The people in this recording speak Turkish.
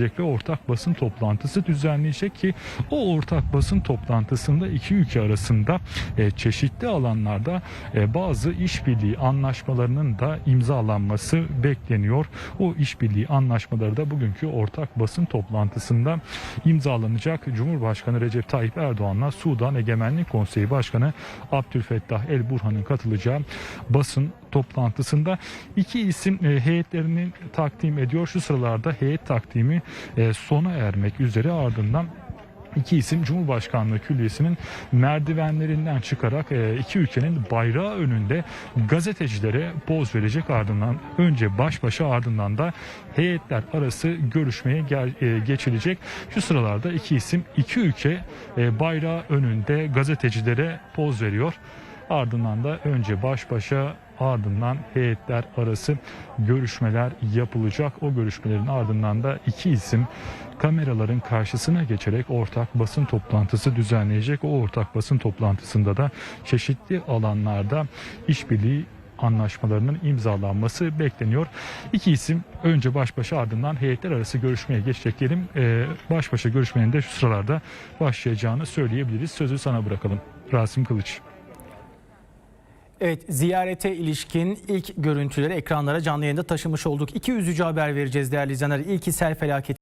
ve ortak basın toplantısı düzenleyecek ki o ortak basın toplantısında iki ülke arasında e, çeşitli alanlarda e, bazı işbirliği anlaşmalarının da imzalanması bekleniyor. O işbirliği anlaşmaları da bugünkü ortak basın toplantısında imzalanacak. Cumhurbaşkanı Recep Tayyip Erdoğan'la Sudan Egemenlik Konseyi Başkanı Abdülfettah El Burhan'ın katılacağı basın toplantısında iki isim e, heyetlerini takdim ediyor. Şu sıralarda heyet takdimi e, sona ermek üzere ardından İki isim Cumhurbaşkanlığı Külliyesi'nin merdivenlerinden çıkarak e, iki ülkenin bayrağı önünde gazetecilere poz verecek ardından önce baş başa ardından da heyetler arası görüşmeye e, geçilecek. Şu sıralarda iki isim iki ülke e, bayrağı önünde gazetecilere poz veriyor. Ardından da önce baş başa ardından heyetler arası görüşmeler yapılacak. O görüşmelerin ardından da iki isim kameraların karşısına geçerek ortak basın toplantısı düzenleyecek. O ortak basın toplantısında da çeşitli alanlarda işbirliği anlaşmalarının imzalanması bekleniyor. İki isim önce baş başa ardından heyetler arası görüşmeye geçecek diyelim. Ee, baş başa görüşmenin de şu sıralarda başlayacağını söyleyebiliriz. Sözü sana bırakalım. Rasim Kılıç. Evet ziyarete ilişkin ilk görüntüleri ekranlara canlı yayında taşımış olduk. İki üzücü haber vereceğiz değerli izleyenler. İlki sel felaketi.